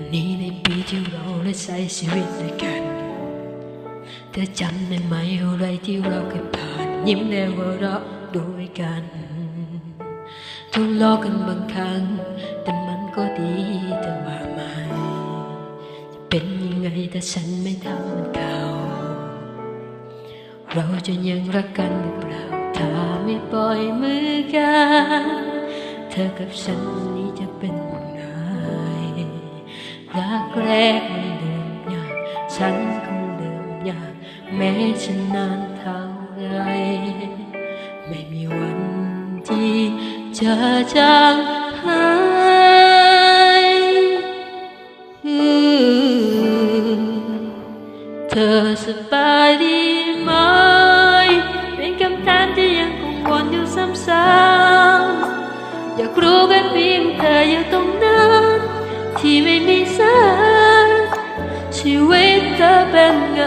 วันนี้ในปีที่เราได้ใช้ชีวิตด้วยกันเธอจำได้ไหมอะไรที่เราเคยผ่าน ยิ้มและหัวเราะด้วยกันทะเลาะกันบางครั้ง แต่มันก็ดีแต่ว่าไม่จะเป็นยังไงถ้าฉันไม่ทำมือนเก่าเราจะยังรักกันหรือเปล่าถ้าไม่ปล่อยมือกัน เธอกับฉันนี้จะเป็น ยังไงรักแรกมันเดิมยากฉันคงเดิมยากแม้ฉันนานเท่าไรไม่มีวันที่จะจางหายเธอสบายดีไหมเป็นคำถามที่ยังคงวนอยู่ซ้ำๆอยากรู้แค่เพียงเธออยู่ตรง ที่ไม่มีแสงชีวิตเธอเป็นไง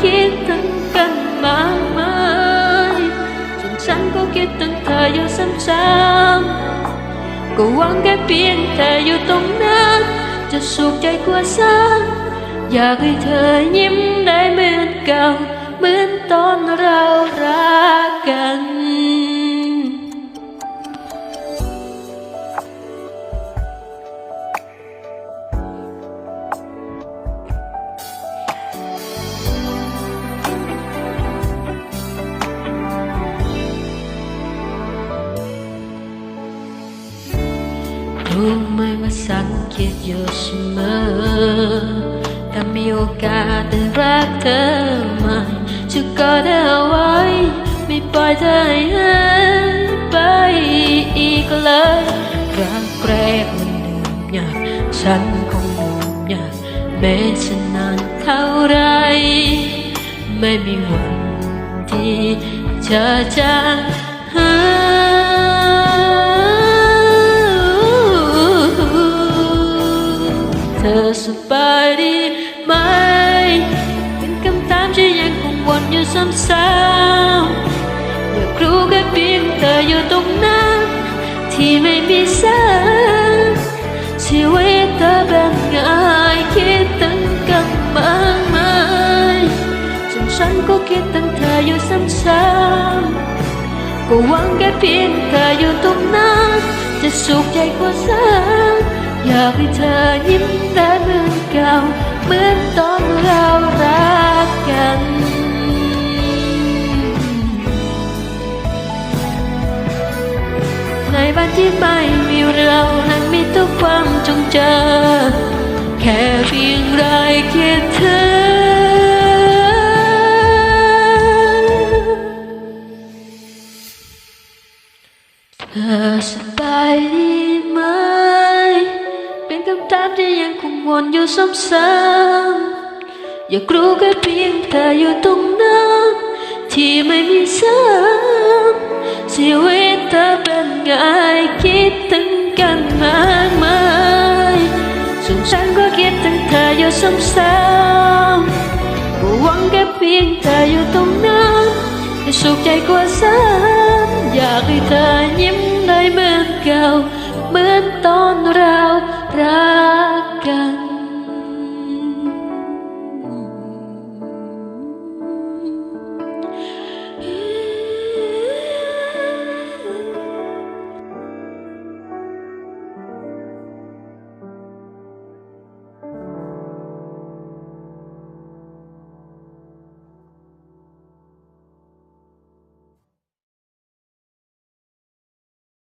คิดถึงกันมากมายจนฉันก็คิดถึงเธออยู่ซ้ำๆก็หวังแค่เพียงเธออยู่ตรงนั้นจะสุขใจกว่าฉันอยากให้เธอยิ้มได้เหมือนเก่าเหมือนตอนเรารักกัน รู้ไหมว่าสังเกตอยู่เสมอถ้ามีโอกาสได้รักเธอใหม่จะกอดเธอาไว้ ไม่ปล่อยเธอให้ไปอีกเลยรักแรกมันเดิมยากฉันคงลืมยากแม้ฉันนานเท่าไร ไม่มีวันที่จะจางหาย อสบายดีไหม เป็นคำถามที่ยังคงวนอยู่ซ้ำๆอยากรู้แค่เพียงเธออยู่ตรงนั้นที่ไม่มีแสงชีวิตเธอเป็นไงคิดถึงกันมากมายจนฉันก็คิดถึงเธออยู่ซ้ำๆก็หวังแค่เพียงเธออยู่ตรงนั้นจะสุขใจกว่าฉัน อยากให้เธอยิ้มได้เหมือนเก่า เหมือนตอนเรารักกันในวันที่ไม่มีเรานั้นมีทุกความจงเจอ แค่เพียงไรเคียดเธ วนอยู่ซ้ำๆอยากรู้แค่เพียงเธออยู่ตรงนั้นที่ไม่มีซ้ำชีวิตเธอเป็นไงคิดถึงกันมากมายส่วนฉันก็คิดถึงเธออยู่ซ้ำๆก็หวังแค่เพียงเธออยู่ตรงนั้นจะสุขใจกว่าฉันอยากให้เธอยิ้มได้เหมือนเก่าเหมือนตอนเราเรา trơn